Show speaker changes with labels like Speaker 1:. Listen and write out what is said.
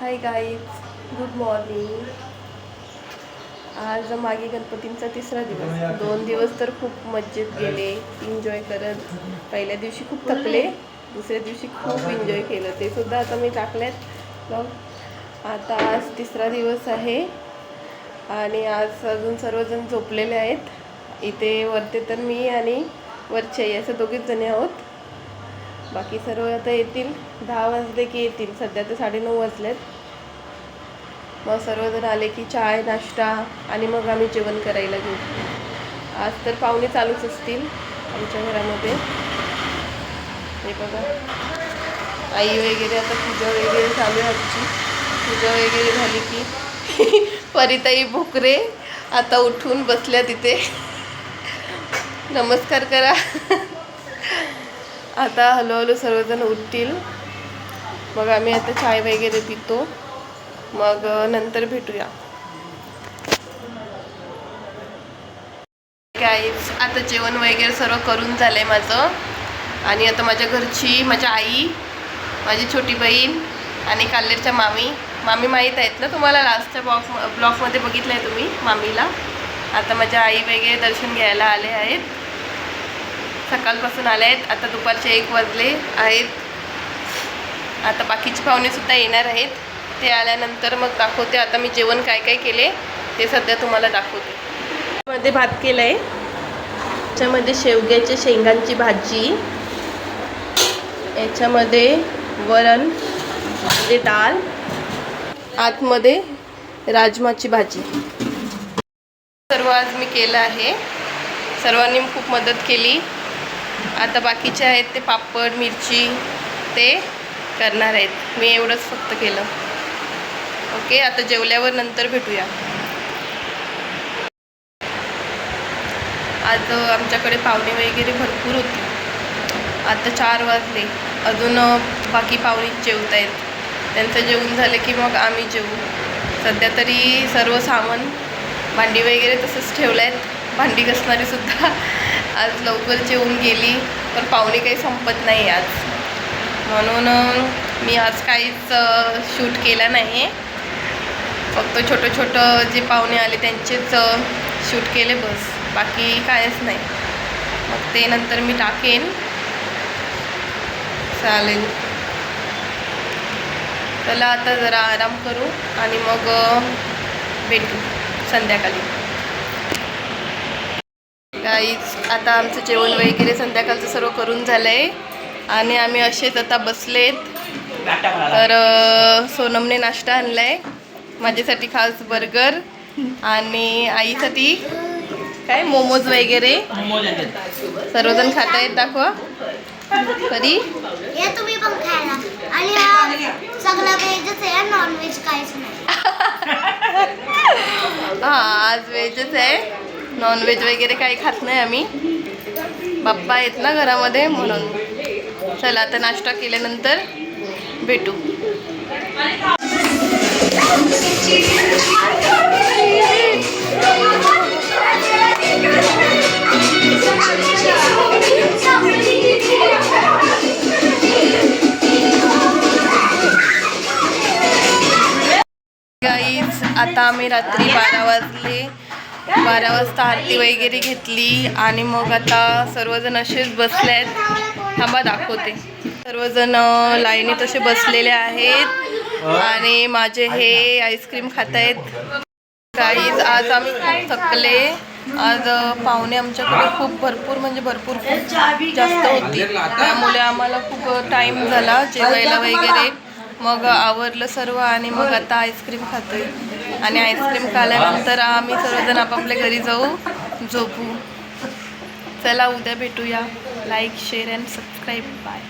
Speaker 1: Hi guys good morning आज मागे गणपतींचा तिसरा दिवस. दोन दिवस तर खूप मज्जेत गेले एन्जॉय करत. पहिल्या दिवशी खूप थकले दुसऱ्या दिवशी खूप एन्जॉय केलं. ते सुद्धा आता मी टाकल्यात मग आता आज तिसरा दिवस आहे आणि आज अजून सर्वजण झोपलेले आहेत. इथे वरते तर मी आणि वरचे असं दोघीच जणी आहोत. बाकी सर्व आता येतील. दहा वाजले की येतील. सध्या तर साडेनऊ वाजलेत. मग सर्वजण आले की चाय नाश्ता आणि मग आम्ही जेवण करायला घेऊ. आज तर पाहुणे चालूच असतील आमच्या घरामध्ये. हे बघा. आई वगैरे आता पूजा वगैरे चालू आहे आमची. पूजा वगैरे झाली की परिताई भोकरे आता उठून बसल्या तिथे. नमस्कार करा. आता हळूहळू सर्वजण उठतील. मग आम्ही आता चाय वगैरे पितो. मग नंतर भेटूया. गाईज आता जेवण वगैरे सर्व करून झालंय माझं. आणि आता माझ्या घरची माझ्या आई माझी छोटी बहीण आणि काल्लेरच्या मामी. मामी माहीत आहेत ना तुम्हाला? लास्टच्या बॉक्स ब्लॉकमध्ये बघितलं आहे तुम्ही मामीला. आता माझ्या आई वगैरे दर्शन घ्यायला आले आहेत. सकाळपासून आले आहेत आता दुपारचे एक वाजले आहेत. आता बाकीचे पाहुणेसुद्धा येणार आहेत. ते आल्यानंतर मग दाखवते आता मी जेवण काय काय केले ते सध्या तुम्हाला दाखवते. मध्ये भात केलं आहे त्याच्यामध्ये शेवग्याच्या शेंगांची भाजी. याच्यामध्ये वरण ते डाळ. आतमध्ये राजमाची भाजी. सर्व आज मी केलं आहे. सर्वांनी खूप मदत केली. आता बाकीचे आहेत ते पापड मिरची ते करणार आहेत. मी एवढंच फक्त केलं. ओके आता जेवल्यावर नंतर भेटूया. आज आमच्याकडे पाहुणे वगैरे भरपूर होती. आता चार वाजले. अजून बाकी पाहुणे जेवत आहेत त्यांचं जेवण झालं की मग आम्ही जेवू. सध्या तरी सर्व सामान भांडी वगैरे तसंच ठेवलं आहेत भांडी घसणारीसुद्धा आज लवकर जेवून गेली पण पाहुणे काही संपत नाही आज. म्हणून मी आज काहीच शूट केला नाही. फक्त छोटं छोटं जे पाहुणे आले त्यांचेच शूट केले बस. बाकी कायच नाही. मग ते नंतर मी टाकेन. चालेल. चला आता जरा आराम करू आणि मग भेटू संध्याकाळी. काहीच आता आमचं जेवण वगैरे संध्याकाळचं सर्व करून झालं आहे आणि आम्ही असेच आता बसलेत. तर सोनमने नाश्ता आणला आहे माझ्यासाठी खास बर्गर. आणि आईसाठी काय? मोमोज वगैरे. सर्वजण खात आहेत दाखवा. कधी?
Speaker 2: या तुम्ही पण खायला. आणि हा सगळं व्हेजच आहे नॉन व्हेज काहीच नाही.
Speaker 1: हां आज व्हेजच आहे. नॉनव्हेज वगैरे काही खात नाही आम्ही. बाप्पा आहेत ना घरामध्ये म्हणून. चला आता नाश्ता केल्यानंतर भेटू. गाईज आता आम्ही रात्री बारा वाजले. बारा वाजता आरती वगैरे घेतली आणि मग आता सर्वजण असेच बसले आहेत. थांबा दाखवते. सर्वजण लाईनीत असे बसलेले आहेत आणि माझे हे आईस्क्रीम खात आहेत. गाईज आज आम्ही खूप थकले. आज पाहुणे आमच्याकडे खूप भरपूर म्हणजे भरपूर खूप जास्त होती. त्यामुळे आम्हाला खूप टाईम झाला जेवायला वगैरे. मग आवरलं सर्व आणि मग आता आईस्क्रीम खातोय. आणि आईस्क्रीम खाल्यानंतर आम्ही सर्वजण आपापल्या घरी जाऊ झोपू. चला उद्या भेटूया. Like share and subscribe bye